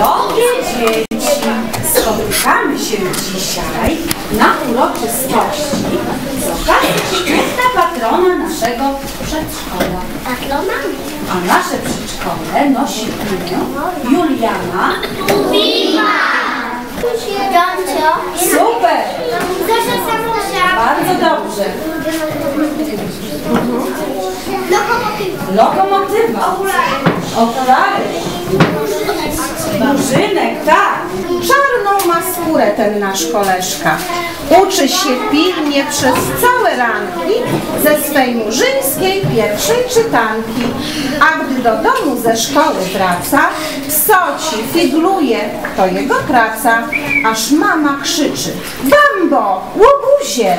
Drogie dzieci, spotykamy się dzisiaj na uroczystości z okazji święta patrona naszego przedszkola. A nasze przedszkole nosi imię Juliana. Goncio. Super! Zosia. Bardzo dobrze. Lokomotywa. Okulary. Murzynek, tak. Czarną ma skórę ten nasz koleżka. Uczy się pilnie przez całe ranki ze swej murzyńskiej pierwszej czytanki. A gdy do domu ze szkoły wraca, psoci, figluje, to jego praca. Aż mama krzyczy, Bambo, łobuzie!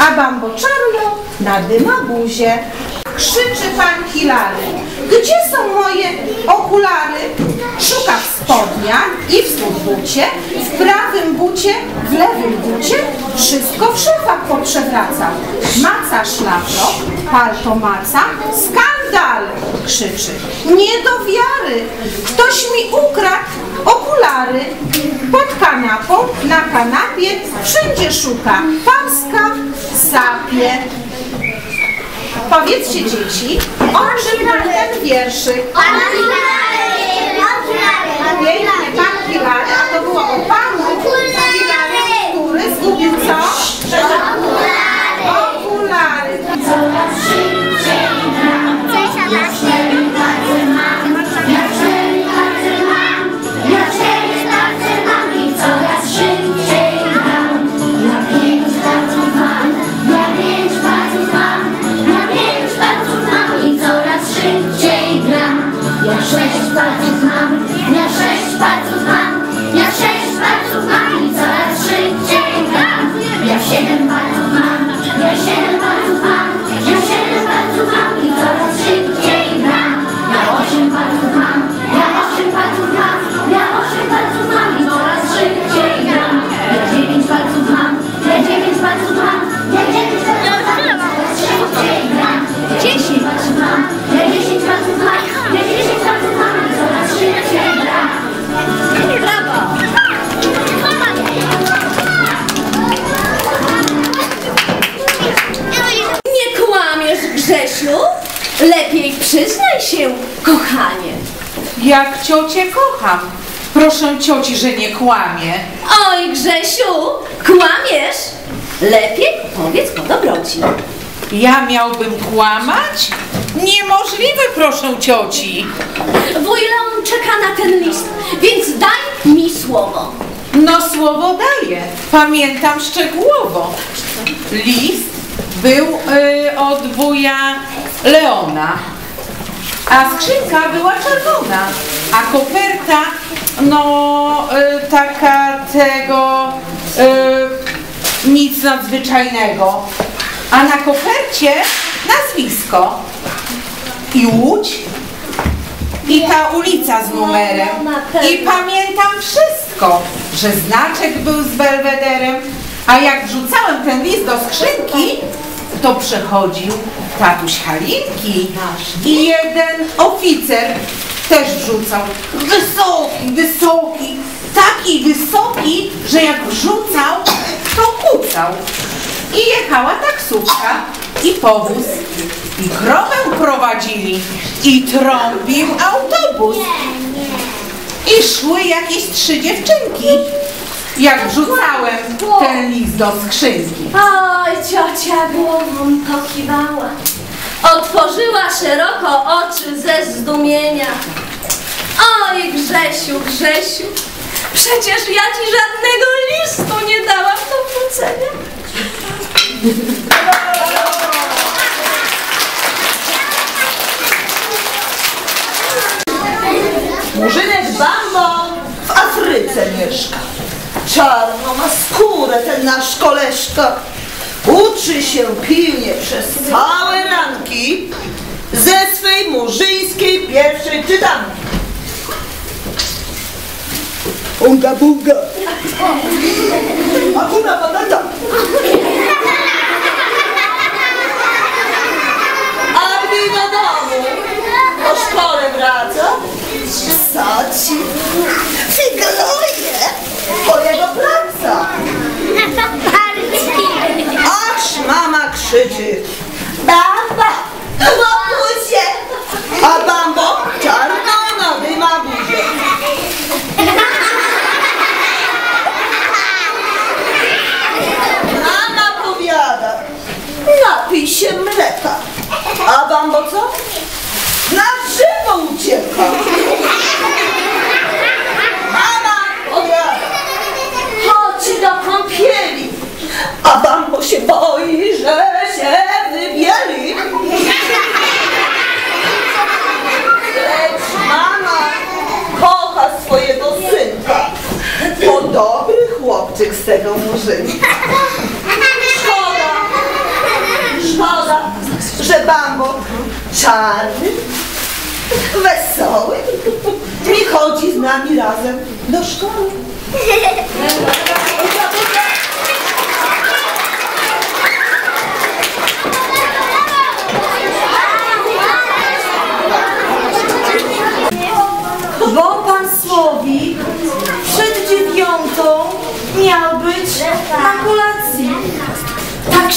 A Bambo czarują, nadyma buzie. Krzyczy pan Hilary, gdzie są moje okulary? Szuka w spodniach i w bucie, w prawym bucie, w lewym bucie, wszystko w szafach poprzewraca. Maca szlafrok, palto maca, skandal! Krzyczy, nie do wiary, ktoś mi ukradł okulary. Pod kanapą, na kanapie, wszędzie szuka, paska, sapie. Powiedzcie dzieci, o czym był ten wierszyk? Pięknie, pan Jak ciocię kocham. Proszę cioci, że nie kłamie. Oj, Grzesiu, kłamiesz? Lepiej powiedz po dobroci. Ja miałbym kłamać? Niemożliwe, proszę cioci. Wuj Leon czeka na ten list, więc daj mi słowo. No słowo daję. Pamiętam szczegółowo. List był y, od wuja Leona, a skrzynka była czerwona, a koperta, no y, taka tego, y, nic nadzwyczajnego. A na kopercie nazwisko i łódź i ta ulica z numerem. I pamiętam wszystko, że znaczek był z belwederem, a jak wrzucałem ten list do skrzynki, to przechodził tatuś Halinki i jeden oficer też wrzucał. Wysoki, wysoki, taki wysoki, że jak wrzucał, to kucał. I jechała taksówka i powóz. I krowę prowadzili i trąbił autobus. I szły jakieś trzy dziewczynki, jak wrzucałem ten list do skrzynki. Oj, ciocia głową pokiwała. Otworzyła szeroko oczy ze zdumienia. Oj, Grzesiu, Grzesiu, przecież ja ci żadnego listu nie dałam do wrzucenia. Murzynek Bambo w Afryce mieszka. Czarno ma skórę ten nasz koleżka. Uczy się pilnie przez całe ranki ze swej murzyńskiej pierwszej czytanki. Unga bunga. Akuna matata. A gdy do domu po szkole wraca, psaci, czeka. A Bambo co? Na drzewo ucieka. Mama, odrada. Chodź do kąpieli. A Bambo się boi, że się wybieli. Lecz mama kocha swojego synka. To dobry chłopczyk z tego murzyna. Szkoda, szkoda, że Bambo czarny, wesoły nie chodzi z nami razem do szkoły. Bo pan Słowik przed dziewiątą miał być na kolacji. Tak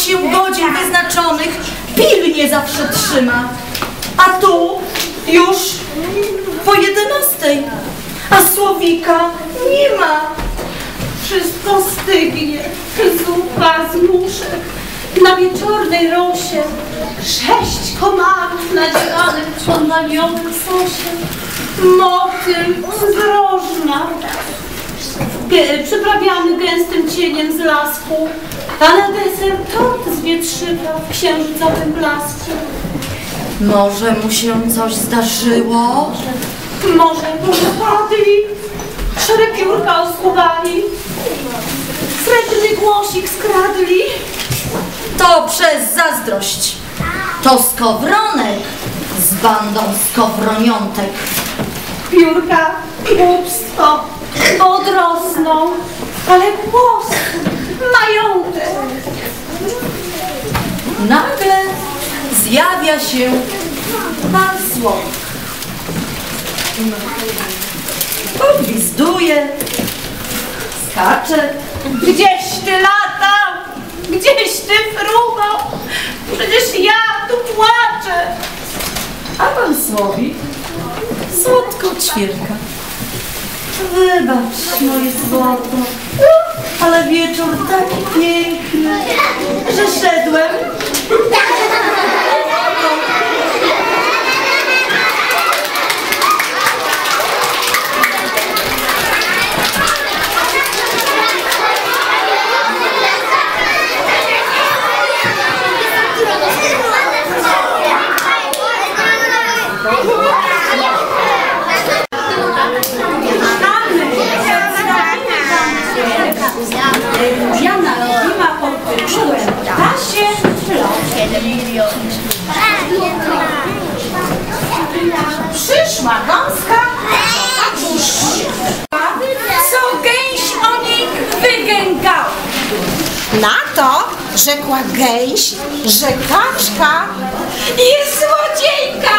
godzin wyznaczonych pilnie zawsze trzyma. A tu już po jedenastej. A Słowika nie ma. Wszystko stygnie. Zupa z muszek na wieczornej rosie. Sześć komarów nadziewanych w podnamionym sosie. Motyl z Przyprawiamy gęstym cieniem z lasku, a na deser tort z wietrzyka w księżycowym blasku. Może mu się coś zdarzyło? Może mu spadli, szare piórka oskubali, srebrny głosik skradli. To przez zazdrość. To skowronek z bandą skowroniątek. Piórka, głupstwo, odrosną, ale głos, majątek. Nagle zjawia się pan Słowik. Gwizduje, skacze. Gdzieś ty latał, gdzieś ty fruwał, przecież ja tu płaczę. A pan Słowik słodko ćwierka. Wybacz, moje złoto, ale wieczór taki piękny, że szedłem. Ja na Lima podtyczyłem tasie Przyszła gąska, a cóż Co gęś o niej wygęgał? Na to rzekła gęś, że kaczka Jest złodziejka.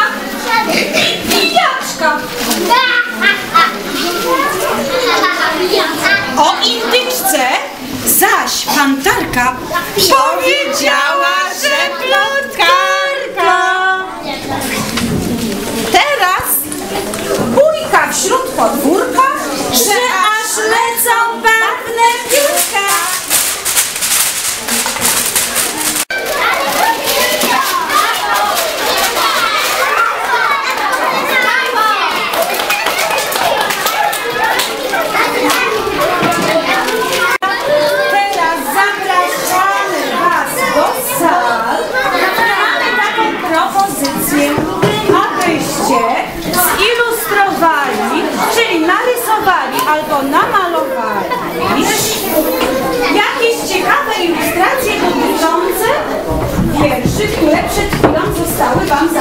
I pijaczka O indyczce zaś pantarka powiedziała, że plotkarka. teraz bójka wśród podwórka, że aż lecą piórka. 少会防。